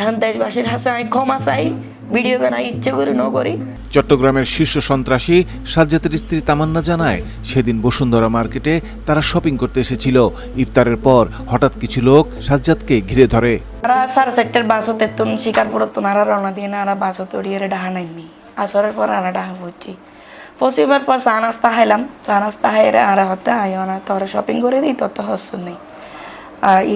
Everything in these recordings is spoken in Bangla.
এখন দেশবাসীর হাসে আমি ক্ষমা চাই ভিডিও কেনা ইচ্ছে করি ন করি। চট্টগ্রামের শীর্ষ সন্ত্রাসী সাজ্জাতের স্ত্রী তামান্না জানায় সেদিন বসুন্ধরা মার্কেটে তারা শপিং করতে এসেছিল। ইফতারের পর হঠাৎ কিছু লোক সাজ্জাদকে ঘিরে ধরে। আর সার সেক্টর বাসও তেতুন শিকারপুর তো নারা রওনা দিয়ে নারা বাসও তড়িয়ে ডাহা নাইনি। আসরের পর আনা ডাহা পড়ছি পশ্চিমের পর চা নাস্তা খাইলাম। চা নাস্তা খাইরে আরা হতে আইও না তোরা শপিং করে দিই তত হস্য নেই।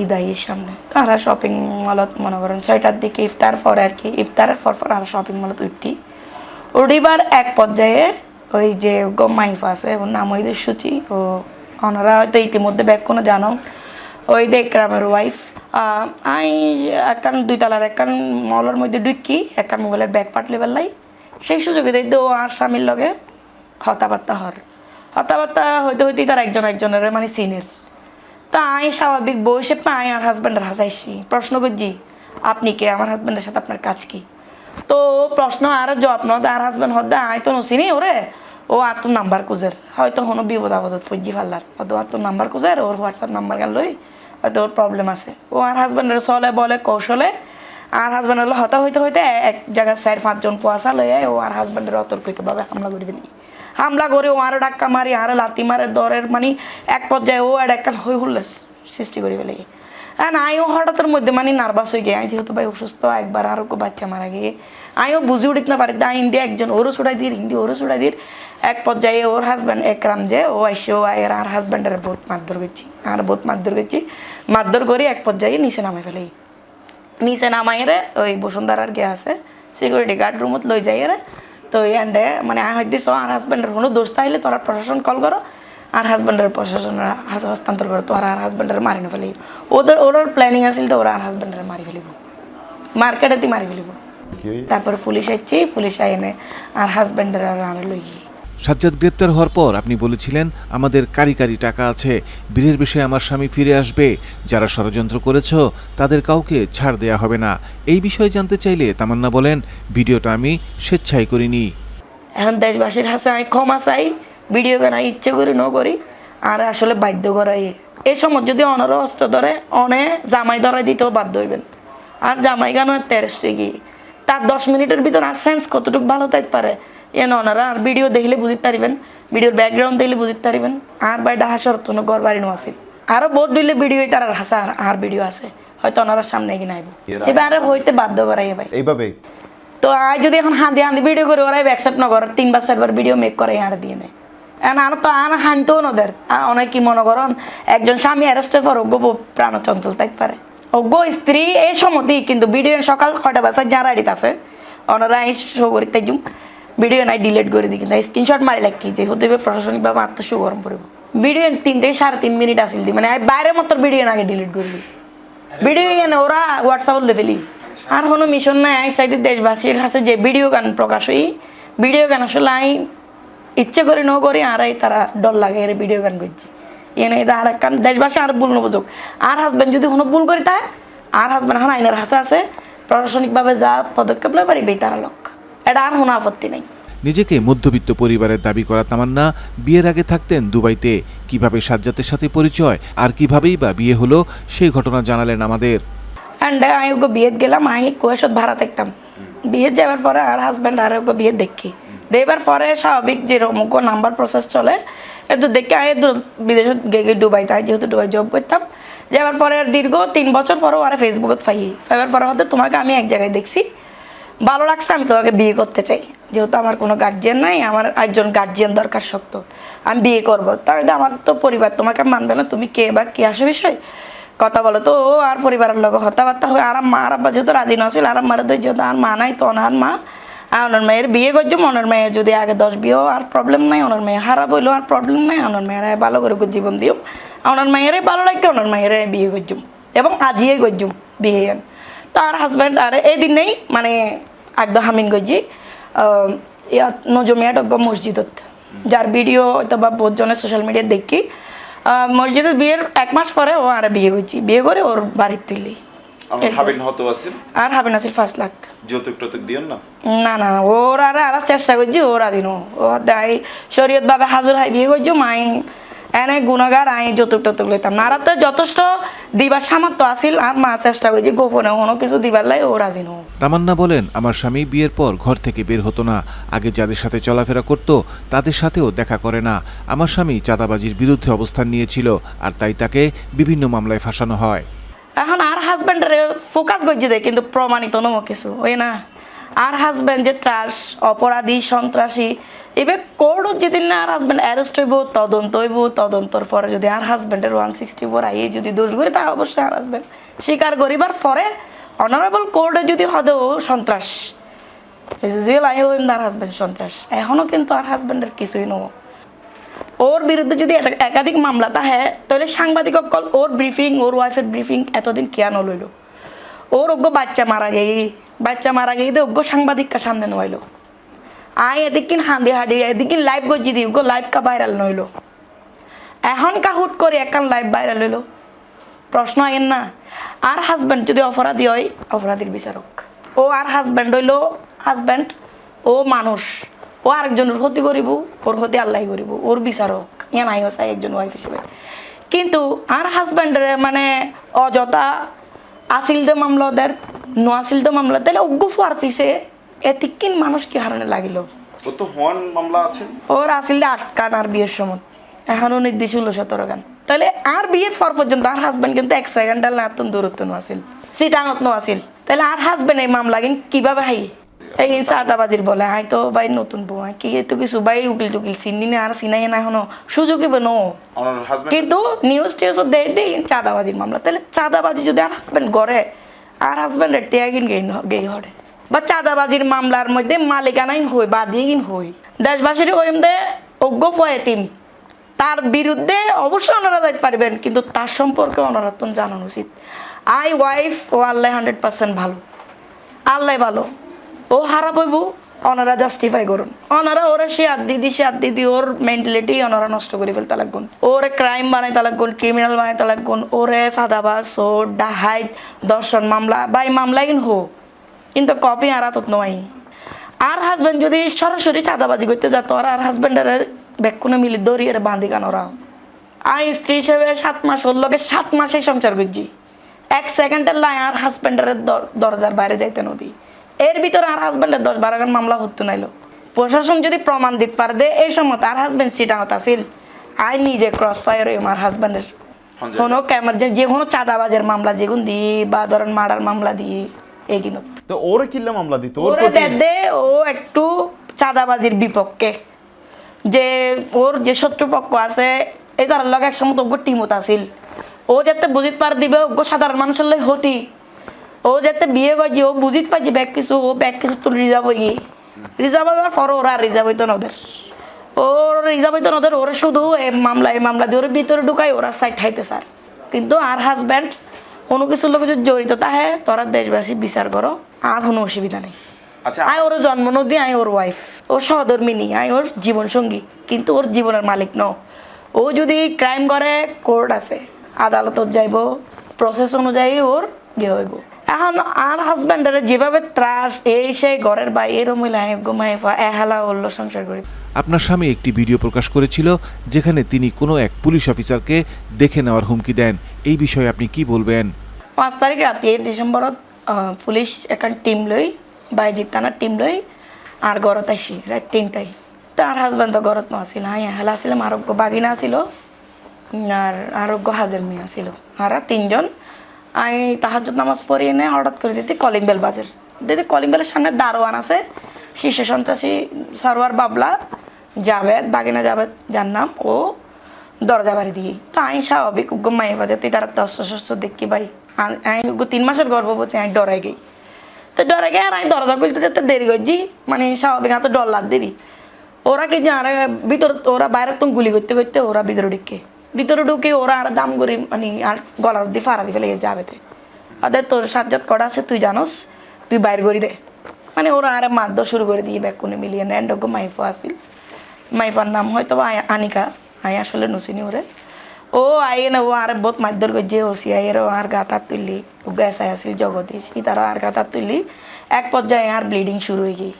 ঈদ আইয়ের সামনে। তারা শপিং মলত মনে করেন ছয়টার দিকে ইফতার পরে আর কি ইফতারের পর পর আর শপিং মলত উঠি। উঠিবার এক পর্যায়ে ওই যে মাইফ আছে, ওর নাম ওই সুচি, ও ওনারা হয়তো ইতিমধ্যে ব্যাগ কোনো জানো। ওই গ্রামের ওয়াইফ আই একান দুই তালার একান মলের মধ্যে ঢুকি একান মোবাইলের ব্যাগ পাটলে বেলাই সেই সুযোগে দেখতে ও আর স্বামীর লগে হতাবার্তা হর হতাবার্তা হইতে হইতে তার একজন একজনের মানে সিনিয়র তা আই স্বাভাবিক বসে পাই আর হাজব্যান্ডের হাসাইছি প্রশ্ন করছি আপনি কে? আমার হাজব্যান্ডের সাথে আপনার কাজ কি? তো প্রশ্ন আর যত্ন আর হাজব্যান্ড হদ্দা আই তো নসিনি ওরে, ও আর তোর নাম্বার খুঁজের। হয়তো কোনো বিপদ আপদত ফুজি ফাল্লার হয়তো আর তোর নাম্বার খুঁজের, ওর হোয়াটসঅ্যাপ নাম্বার গান লই, হয়তো ওর প্রবলেম আছে। ও আর হাজব্যান্ডের চলে, বলে কৌশলে। আর হাজব্যান্ড হলো হতা হইতে হইতে এক জায়গায় চার পাঁচজন কুয়াশা লইয়া ও আর হাজব্যান্ডের অতর্কিতভাবে হামলা করে দিলি হামলা করে ও আরও ডাক্কা মারি, আরও লাতি মারে, দরের মানে এক পর্যায়ে ও আর একটা হই হুল্লা সৃষ্টি করে ফেলে। হ্যাঁ আইও হঠাৎের মধ্যে মানে নার্ভাস হয়ে গিয়ে আই যেহেতু ভাই অসুস্থ, একবার আরও কো বাচ্চা মারা গিয়ে। আইও বুঝে উঠিত না পারি তাই হিন্দি একজন ওরও ছুটাই দির হিন্দি ওরও ছুটাই দির। এক পর্যায়ে ওর হাজব্যান্ড একরাম যে, ও আইসে, ও আয়ের আর হাজব্যান্ডের বহুত মারধর করছি, আর বহুত মারধর করছি, মারধর করে এক পর্যায়ে নিচে নামে ফেলে। নিচে নামাইরে ওই বসুন্ধরার গে আছে সিকিউরিটি গার্ড রুমত লই যাই রে। তো এন্ডে মানে আই হইতে আর হাজব্যান্ডের কোনো দোষ তাইলে তোরা প্রশাসন কল করো আর হাজব্যান্ডের প্রশাসনের হাস- হস্তান্তর করো তোরা আর হাজব্যান্ডের মারি না ফেলিব ওদের ওর প্ল্যানিং আছিল তো ওরা আর হাজব্যান্ডের মারি ফেলিব। মার্কেটে মারি ফেলিব। তারপর পুলিশ আইছি পুলিশ আইনে আর হাজব্যান্ডের আর লই গিয়ে সাজ্জাদ গ্রেপ্তার হওয়ার পর আপনি বলেছিলেন, আমাদের কারি কারি টাকা আছে। বীরের বিষয়ে আমার স্বামী ফিরে আসবে। যারা ষড়যন্ত্র করেছ, তাদের কাউকে ছাড় দেয়া হবে না। এই বিষয়ে জানতে চাইলে তামান্না বলেন, ভিডিওটা আমি স্বেচ্ছায় করিনি। এখন দেশবাসীর হাসে আমি ক্ষমা চাই, ভিডিও কেনা ইচ্ছে করি ন করি, আর আসলে বাধ্য করাই। এই সময় যদি অনারও অস্ত্র ধরে, অনে জামাই ধরাই দিতেও বাধ্য হইবেন। আর জামাই গানো তেরস গিয়ে তার দশ মিনিটের ভিতর আর সেন্স কতটুকু ভালো থাকতে পারে? বুঝতে পারিবেন। ভিডিওর ব্যাকগ্রাউন্ড দেখলে আর তো ঘর বাড়ি নো আসিল আরও বহুত দিলে ভিডিও তার আর আর- ভিডিও আছে। হয়তো ওনারা সামনে এগিয়ে এবার হইতে বাধ্য করাই ভাই। এইভাবে। তো আজ যদি এখন হাঁদি হাঁদি ভিডিও করে ওরাই অ্যাকসেপ্ট না করে তিনবার চারবার ভিডিও মেক করে আর দিয়ে এখন আর তো আর হানতেও নদের অনেক কি মনে করেন একজন স্বামী অ্যারেস্টের পর অজ্ঞ প্রাণ চঞ্চল থাকতে পারে। অজ্ঞ স্ত্রী এই সময়তেই কিন্তু ভিডিও সকাল কয়টা বাসায় যারা আছে ওনারা এই তাই জুম। ভিডিও নাই ডিলিট করে দিই কিন্তু স্ক্রিনশট মারি লাগি যে হতে হবে প্রশাসনিকভাবে আত্মসু গরম পড়ব ভিডিও তিন থেকে সাড়ে তিন মিনিট আসিল মানে বাইরের মতো ভিডিও আগে ডিলিট করে দিই ভিডিও এনে ওরা হোয়াটসঅ্যাপত লে ফেলি আর কোনো মিশন নাই আই সাইডে দেশবাসীর কাছে যে ভিডিও গান প্রকাশ হই ভিডিও গান আসলে আই ইচ্ছে করে ন করি, আর তারা ডর লাগে, এর ভিডিও গান করছি। এনে এটা আর কান, দেশবাসী আর ভুল নবুঝুক আর হাজব্যান্ড যদি কোনো ভুল করি তাই, আর হাজব্যান্ড এখন আইনের হাসে আছে প্রশাসনিকভাবে যা পদক্ষেপ লয় পারিবে, তারা লোক। এটা আর কোনো আপত্তি নেই। নিজেকে মধ্যবিত্ত পরিবারের দাবি করা তামান্না বিয়ের আগে থাকতেন দুবাইতে। কীভাবে সাজ্জাতের সাথে পরিচয় আর কিভাবেই বা বিয়ে হলো সেই ঘটনা জানালেন আমাদের। অ্যান্ড আমি ওকে বিয়ে গেলাম আমি কুয়েশত ভাড়া থাকতাম। বিয়ে যাওয়ার পরে আর হাজব্যান্ড আর ওকে বিয়ে দেখি। দেবার পরে স্বাভাবিক যেরকম ওকে নাম্বার প্রসেস চলে এতো দেখে আমি বিদেশত গেগে ডুবাই তাই যেহেতু ডুবাই জব করতাম। যাওয়ার পরে দীর্ঘ তিন বছর পরেও আর ফেসবুকত পাই পাইবার পরে হয়তো তোমাকে আমি এক জায়গায় দেখছি। ভালো লাগছে, আমি তোমাকে বিয়ে করতে চাই। যেহেতু আমার কোনো গার্জিয়ান নাই, আমার একজন গার্জিয়ান দরকার শক্ত। আমি বিয়ে করব। তাহলে আমার তো পরিবার, তোমাকে মানবে না, তুমি কে বা কে আসে বিষয়? কথা বলো তো, ও আর পরিবারের লোক হতাবার্তা হয়ে, আর মা আর আব্বা যেহেতু রাজি নছিল আর মারা তো যেহেতু আর মা নাই, তো ওনার মা। আর ওনার মেয়ের বিয়ে করছ, ওনার মেয়ে যদি আগে দশ বিয়েও আর প্রবলেম নাই, ওনার মেয়ে হারা বইলেও আর প্রবলেম নাই ওনার মেয়েরা ভালো করে জীবন দিও। ওনার মেয়েরে ভালো লাগে, ওনার মেয়েরে বিয়ে করছুম এবং আজিয়ে করছুম বিয়ে তো আর হাজব্যান্ড আর এই দিনেই মানে একদম হামিন গজি ইয়াত নজমিয়াট মসজিদত। যার ভিডিও বা বহুত জনের সোশ্যাল মিডিয়া দেখি। আহ, মসজিদে বিয়ের এক মাস পরে ও আর বিয়ে করছি বিয়ে করে ওর বাড়ির আছেন আর হাবেন আছিল পাঁচ লাখ। যৌতুক টতুক দিও না? না না ওর আর আর চেষ্টা করছি ওর আদিন ও দায় শরীয়ত ভাবে হাজুর হাই বিয়ে করছি মাই এনে গুণাগার আই যৌতুক টতুক লইতাম না। আর তো যথেষ্ট দিবার সামর্থ্য আছিল আর মা চেষ্টা করছি গোপনে কোনো কিছু দিবার লাই ও রাজি নয় তামান্না বলেন আমার স্বামী বিয়ের পর ঘর থেকে বের হতো না। আগে যাদের সাথে চলাফেরা করত তাদের সাথেও দেখা করে না। আমার স্বামী চাঁদাবাজির বিরুদ্ধে অবস্থান নিয়েছিল আর তাই তাকে বিভিন্ন মামলায় ফাঁসানো হয়। এখন আর হাজব্যান্ডের ফোকাস করছে দেয় কিন্তু প্রমাণিত নয় কিছু ওই না? আর হাজব্যান্ড যে ত্রাস অপরাধী, সন্ত্রাসী, এবার কোর্টত যেদিন না আর হাজব্যান্ড অ্যারেস্ট হইব, তদন্ত হইব, তদন্তর পরে যদি আর হাজব্যান্ডের ওয়ান সিক্সটি ফোর আইয়ে যদি দোষ করি তা অবশ্যই আর হাজব্যান্ড স্বীকার করিবার পরে অনারেবল কোর্টে যদি হদেও সন্ত্রাস। জেল আই হইম তার হাজব্যান্ড সন্ত্রাস। এখনও কিন্তু আর হাজব্যান্ডের কিছুই নয় ওর বিরুদ্ধে যদি একাধিক মামলা তাহে, তাহলে সাংবাদিক কল ওর ব্রিফিং ওর ওয়াইফের ব্রিফিং এতদিন কেন লইল? ওর অজ্ঞ বাচ্চা মারা গেই। বাচ্চা মারা গেই অজ্ঞ সাংবাদিককে সামনে নইলো। আই এদিকিন হাঁদি হাঁদি এদিকিন লাইভ গজি দি ওগো লাইভ কা ভাইরাল নইল। এখন কা হুট করে একান লাইভ ভাইরাল হইল। প্রশ্ন আইন না, আর হাজব্যান্ড যদি অপরাধী হয়, অপরাধীর বিচারক। ও আর হাজব্যান্ড হইল হাজব্যান্ড ও মানুষ। ও আরেকজনের ক্ষতি করিব, ওর ক্ষতি আল্লাহ করিব, ওর বিচারক। ইয়া নাই চাই একজন ওয়াইফ হিসেবে। কিন্তু আর হাজব্যান্ডের মানে অযথা আসিল দে মামলা ওদের ন আসিল দে মামলা তাহলে অজ্ঞ ফুয়ার পিছে। এতিকিন মানুষ কি হারণে লাগিল? ও তো হন মামলা আছে ওর আসিল দে আটকান আর বিয়ের সময়। এখনও নির্দেশ হলো সতেরো গান তাহলে আর বিয়ের পর পর্যন্ত আর হাজব্যান্ড কিন্তু এক সেকেন্ডাল না তুন দূরত্ব নো আসিল সিটাঙত নো আসিল তাহলে আর হাজব্যান্ড এই মামলা কিন্তু কীভাবে হাই? এই চাঁদাবাজির বলে হাই তো ভাই নতুন বউ কি তো কিছু? ভাই উকিল টুকিল চিনি না আর চিনাই না এখনও। সুযোগ হবে নো। কিন্তু নিউজ টিউজ দেয় দেই চাঁদাবাজির মামলা। তাহলে চাঁদাবাজি যদি আর হাজব্যান্ড করে আর হাজব্যান্ডের টিয়াগিন গেই গেই হরে। বা চাঁদাবাজির মামলার মধ্যে মালিকানাই হই বা দিয়েগিন হই। দেশবাসীর হইম দে অজ্ঞ ফয়েতিম। তার বিরুদ্ধে অবশ্যই ওনারা যাইতে পারবেন কিন্তু তার সম্পর্কে ওনারা তো জানানো উচিত। আই ওয়াইফ ও আল্লাহ হান্ড্রেড পার্সেন্ট ভালো। আল্লাহ ভালো। ও হারা হইব ওনারা জাস্টিফাই করুন। ওনারা ওরা সে আদি দি সে আদি দি, ওর মেন্টালিটি ওনারা নষ্ট করে ফেলতে লাগবেন ওরে ক্রাইম বানাইতে লাগবেন ক্রিমিনাল বানাইতে লাগবেন ওরে সাদাবাস ও ডাহাইত দর্শন মামলা বাই মামলা কিন হো কিন্তু কপি আর আতত নয় আর হাজবেন্ড যদি সরাসরি চাঁদাবাজি করতে যেত, আর আর হাজবেন্ডের বেকুনে মিলি দড়িয়ে বাঁধি কান ওরা। আই স্ত্রী হিসেবে সাত মাস, ওর লগে সাত মাসে সংসার করছি। এক সেকেন্ডের লাই আর হাজবেন্ডের দরজার বাইরে যাইতে নদী। এর ভিতরে আর হাজবেন্ডের দশ বারো গান মামলা হতো নাইলো। প্রশাসন যদি প্রমাণ দিতে পারে দে এই সময় তার হাজবেন্ড সিটাঙত আছিল আই নিজে ক্রস ফায়ার হই আমার হাজবেন্ডের হঞ্জয়। কোনো ক্যামেরা যে কোনো চাঁদাবাজের মামলা যেগুন দিয়ে বা ধরেন মার্ডার মামলা দিয়ে এগিনত তো ওরে কিল্লা মামলা দিত? ওর প্রতি দে ও একটু চাঁদাবাজির বিপক্ষে। যে ওর যে শত্রুপক্ষ আছে এই তার লগে এক সময় ওগো টিমত আছিল। ও যাতে বুঝিত পার দিবে সাধারণ মানুষের লই হতি ও যাতে বিয়ে গজি ও বুঝিত পারছি ব্যাগ কিছু ও ব্যাগ কিছু তুল রিজার্ভ হই রিজার্ভ হইবার পর ওরা রিজার্ভ হইতো না ওদের। ওর রিজার্ভ হইতো না ওদের ওরা শুধু এ মামলা এই মামলা দিয়ে ওর ভিতরে ঢুকাই ওরা সাইড হাইতে স্যার। কিন্তু আর হাজব্যান্ড কোনো কিছুর লোক যদি জড়িত তাহে তোরা দেশবাসী বিচার করো আর কোনো অসুবিধা নেই। আচ্ছা। আই ওর জন্ম নদী আই ওর ওয়াইফ ওর সহধর্মিনী আই ওর জীবন সঙ্গী কিন্তু ওর জীবনের মালিক ন। ও যদি ক্রাইম করে কোর্ট আছে। আদালতত যাইব প্রসেস অনুযায়ী ওর ইয়ে হইব। এখন আর হাজব্যান্ডের যেভাবে ত্রাস এই সেই ঘরের বাইরে মহিলা ঘুমাই এহালা হল্লো সংসার করি। আপনার স্বামী একটি ভিডিও প্রকাশ করেছিল যেখানে তিনি কোনো এক পুলিশ অফিসারকে দেখে নেওয়ার হুমকি দেন। এই বিষয়ে আপনি কি বলবেন? পাঁচ তারিখ ৰাতি ডিচেম্বৰত পুলিশ এখন টিম লৈ বাইজিত থানাৰ টিম লৈ আর ঘৰত আইছি রাত তিনটায়। তার হাজবেন্ড তো ঘৰত নাছিল হাই হেলা আছিল আরোগ্য বাগিনা আছিল আর আরোগ্য হাজের মেয়ে আছিল। আর তিনজন। আমি তাহার নামাজ পড়ি এনে হঠাৎ করে দিতে কলিং বেল বাজের দিদি কলিং বেলের সামনে দারোয়ান আছে। শীর্ষ সন্ত্রাসী সারোয়ার বাবলা, জাভেদ, বাগিনা জাভেদ, যার নাম ও দরজা বাড়ি দিয়ে। তো আমি স্বাভাবিক উগ্র মাই বাজে তুই তারা দশ শস্য দেখি ভাই। আমি তিন মাসের গর্ভবতী, আমি ডরাই গেই। তো ডরে গিয়ে আর আমি দরজা খুলতে যেতে দেরি করছি। মানে স্বাভাবিক তো ডর লাগ দেরি ওরা কি আর ভিতর, ওরা বাইরে তো গুলি করতে করতে ওরা ভিতরে ঢুকে। ভিতরে ঢুকে ওরা আর দাম করি মানে আর গলার দিয়ে ফাড়া দিয়ে ফেলে যাবে তে। ওদের তোর সাজ্জাত কটা আছে তুই জানোস? তুই বাইর করি দে। মানে ওরা আর মারধর শুরু করে দিয়ে ব্যাকুনে মিলিয়ে নেন ডোক মাইফো আসিল মাইফার নাম হয়তো আনিকা। আই আসলে নুসিনি ওরে। ও আইয়ে না ও আর বহুত মারধর করছে। ওসি আইয়ের আর গাতার তুললি। ও গ্যাসায় আসিল জগদীশ। তারা আর গাতার তুললি। এক পর্যায়ে আর ব্লিডিং শুরু হয়ে গিয়ে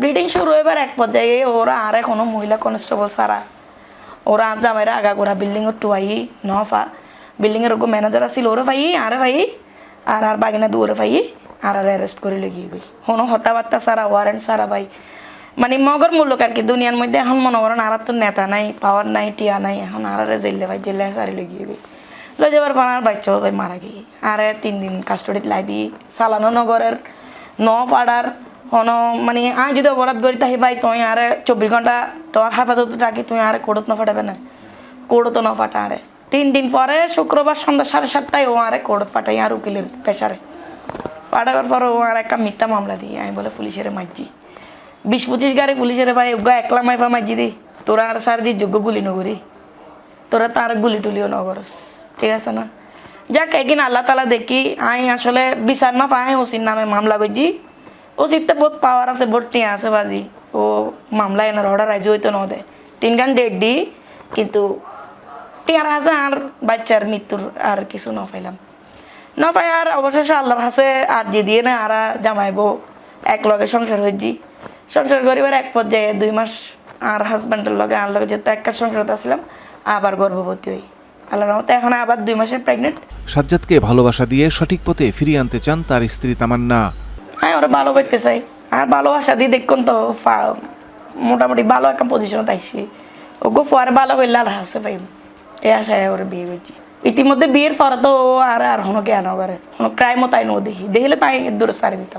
ব্লিডিং শুরু এবার এক পর্যায়ে ওরা আর কোনো মহিলা কনস্টেবল সারা ওরা জামাইরা আগা করা বিল্ডিং এর টুয়াই নফা। বিল্ডিং এর ওগো ম্যানেজার আছিল, ওরে ভাই আরে ভাই আর আর বাগিনা দুয়ারে ভাই আর আর অ্যারেস্ট করে লেগে গই হনো হতাবার্তা সারা ওয়ারেন্ট সারা ভাই। মানে মগর মূল্য আর কি দুনিয়ার মধ্যে এখন মনে করেন আর তো নেতা নাই পাওয়ার নাই, টিয়া নাই, এখন আর আর জেলে ভাই, জেলে সারি লেগে গই লই যাবার পর আর বাচ্চা ভাই মারা গিয়ে আর তিন দিন কাস্টডিত লাই দি, চালানো নগরের ন পাড়ার হন মানে আই যদি অপরাধ করি তাহি ভাই তুই আরে চব্বিশ ঘণ্টা তোর হেফাজত রাখি তুই আরে কোর্টত ন ফাটাবে না। কোর্টত ন ফাটা আরে। তিন দিন পরে শুক্রবার সন্ধ্যা সাড়ে সাতটায় ও আরে কোর্টত ফাটাই, আর উকিলের পেশারে ফাটাবার পর ও আর একটা মিথ্যা মামলা দিই আমি বলে পুলিশের মাইজি বিশ পঁচিশ গাড়ি পুলিশের ভাই, উগা একলা মাইফা মাইজি দি। তোরা আর সার দি যোগ্য গুলি নগরি। তোরা তার গুলি টুলিও নগরস, ঠিক আছে না? যাক, একদিন আল্লাহ তালা দেখি, আই আসলে বিচার না পাই, ওসির নামে মামলা করছি। ওসিরতে বহুত পাওয়ার আছে, বহুত টিয়া আছে বাজি। ও মামলা এনার অর্ডার রাজি হইতো ন দেয় তিন গান ডেট দি, কিন্তু টিয়ার আছে আর বাচ্চার মৃত্যুর আর কিছু ন পাইলাম ন পাই আর অবশেষে আল্লাহর হাসে আর যে দিয়ে না আর জামাইবো এক লগে সংসার হয়েছি সংসার করিবার এক পর্যায়ে দুই মাস আর হাজব্যান্ডের লগে আর লগে যেতে একটা সংসারতে আসলাম আবার গর্ভবতী হই আল্লাহর রহমতে এখন আবার দুই মাসের প্রেগনেন্ট সাজ্জাদকে ভালোবাসা দিয়ে সঠিক পথে ফিরিয়ে আনতে চান তার স্ত্রী তামান্না। আমি ওরা ভালো করতে চাই। আর ভালোবাসা দিয়ে দেখুন তো মোটামুটি ভালো একটা পজিশনে তাইছি গো পরে ভালো করলে আর হাসে পাইম। এ আশায় ওর বিয়ে করছি। ইতিমধ্যে বিয়ের পরে তো আর আর হনো জ্ঞান করে হনো ক্রাইমও তাই নো দেখি। দেখলে তাই দূরে সারি দিতাম।